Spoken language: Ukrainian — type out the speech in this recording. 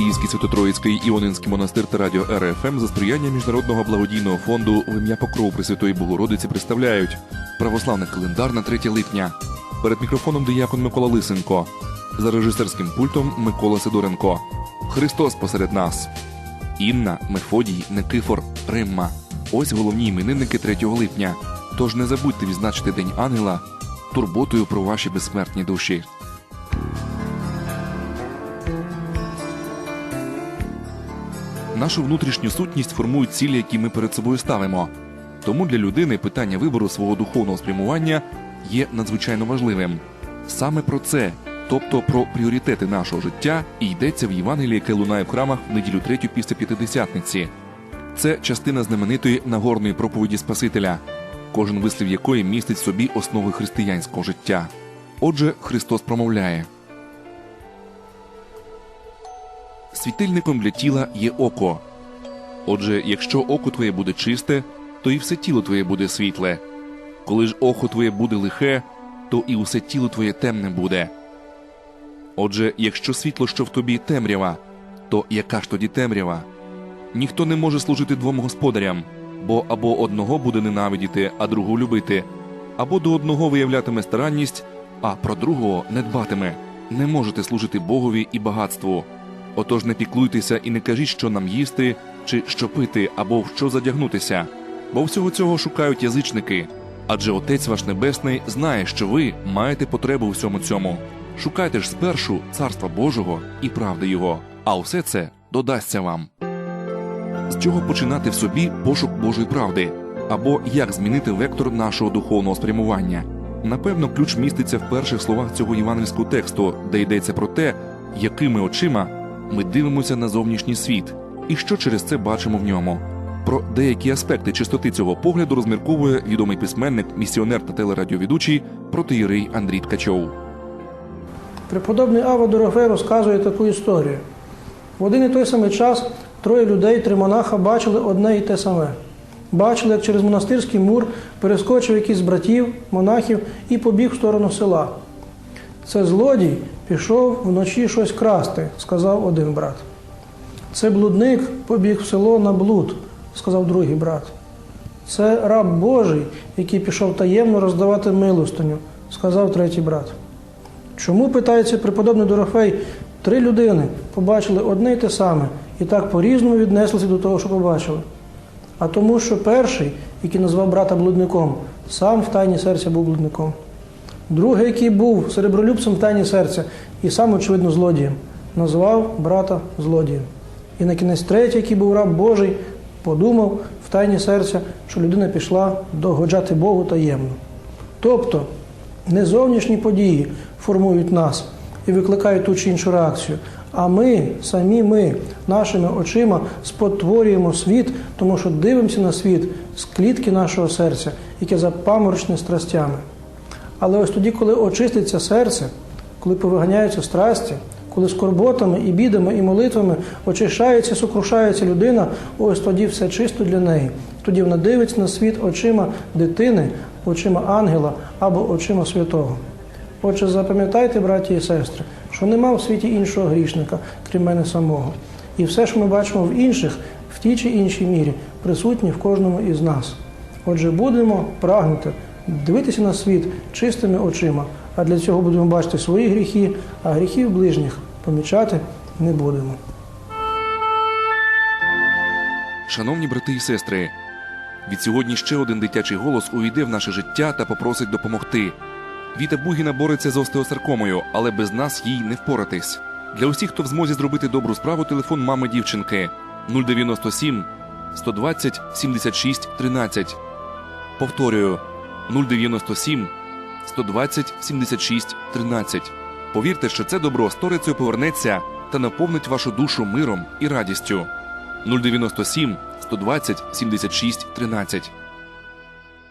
Київський Святотроїцький Іонинський монастир та радіо РФМ за сприяння міжнародного благодійного фонду в ім'я Покров Пресвятої Богородиці представляють православний календар на 3 липня. Перед мікрофоном диякон Микола Лисенко. За режисерським пультом Микола Сидоренко. Христос посеред нас. Інна, Мефодій, Никифор, Римма. Ось головні іменинники 3 липня. Тож не забудьте відзначити День Ангела турботою про ваші безсмертні душі. Нашу внутрішню сутність формують цілі, які ми перед собою ставимо. Тому для людини питання вибору свого духовного спрямування є надзвичайно важливим. Саме про це, тобто про пріоритети нашого життя, і йдеться в Євангелії, яке лунає в храмах в неділю третю після п'ятидесятниці. Це частина знаменитої нагорної проповіді Спасителя, кожен вислів якої містить в собі основи християнського життя. Отже, Христос промовляє. Світильником для тіла є око. Отже, якщо око твоє буде чисте, то і все тіло твоє буде світле. Коли ж око твоє буде лихе, то і усе тіло твоє темне буде. Отже, якщо світло, що в тобі темрява, то яка ж тоді темрява? Ніхто не може служити двом господарям, бо або одного буде ненавидіти, а другого любити, або до одного виявлятиме старанність, а про другого не дбатиме. Не можете служити Богові і багатству. Отож не піклуйтеся і не кажіть, що нам їсти, чи що пити, або в що задягнутися, бо всього цього шукають язичники. Адже Отець ваш Небесний знає, що ви маєте потребу у всьому цьому. Шукайте ж спершу царства Божого і правди Його, а все це додасться вам. З чого починати в собі пошук Божої правди, або як змінити вектор нашого духовного спрямування? Напевно, ключ міститься в перших словах цього євангельського тексту, де йдеться про те, якими очима ми дивимося на зовнішній світ, і що через це бачимо в ньому. Про деякі аспекти чистоти цього погляду розмірковує відомий письменник, місіонер та телерадіоведучий протиєрей Андрій Ткачов. Преподобний Ава Дорофей розказує таку історію. В один і той самий час троє людей, три монаха, бачили одне і те саме. Бачили, як через монастирський мур перескочив якийсь братів, монахів і побіг в сторону села. Це злодій пішов вночі щось красти, сказав один брат. Це блудник побіг в село на блуд, сказав другий брат. Це раб Божий, який пішов таємно роздавати милостиню, сказав третій брат. Чому, питається преподобний Дорофей, три людини побачили одне й те саме і так по-різному віднеслися до того, що побачили? А тому, що перший, який назвав брата блудником, сам в тайні серця був блудником. Другий, який був серебролюбцем в тайні серця і сам, очевидно, злодієм, назвав брата злодієм. І на кінець третій, який був раб Божий, подумав в тайні серця, що людина пішла догоджати Богу таємно. Тобто не зовнішні події формують нас і викликають ту чи іншу реакцію, а ми, самі ми, нашими очима спотворюємо світ, тому що дивимося на світ з клітки нашого серця, яке запаморочне страстями. Але ось тоді, коли очиститься серце, коли повиганяються страсті, коли скорботами і бідами, і молитвами очищається, сокрушається людина, ось тоді все чисто для неї. Тоді вона дивиться на світ очима дитини, очима ангела або очима святого. Отже, запам'ятайте, браті і сестри, що нема в світі іншого грішника, крім мене самого. І все, що ми бачимо в інших, в тій чи іншій мірі, присутні в кожному із нас. Отже, будемо прагнути дивитися на світ чистими очима, а для цього будемо бачити свої гріхи, а гріхів ближніх помічати не будемо. Шановні брати і сестри, від сьогодні ще один дитячий голос увійде в наше життя та попросить допомогти. Віта Бугіна бореться з остеосаркомою, але без нас їй не впоратись. Для усіх, хто в змозі зробити добру справу, телефон мами дівчинки 097 120 76 13. Повторюю 097 120 76 13. Повірте, що це добро сторицею повернеться та наповнить вашу душу миром і радістю. 097 120 76 13.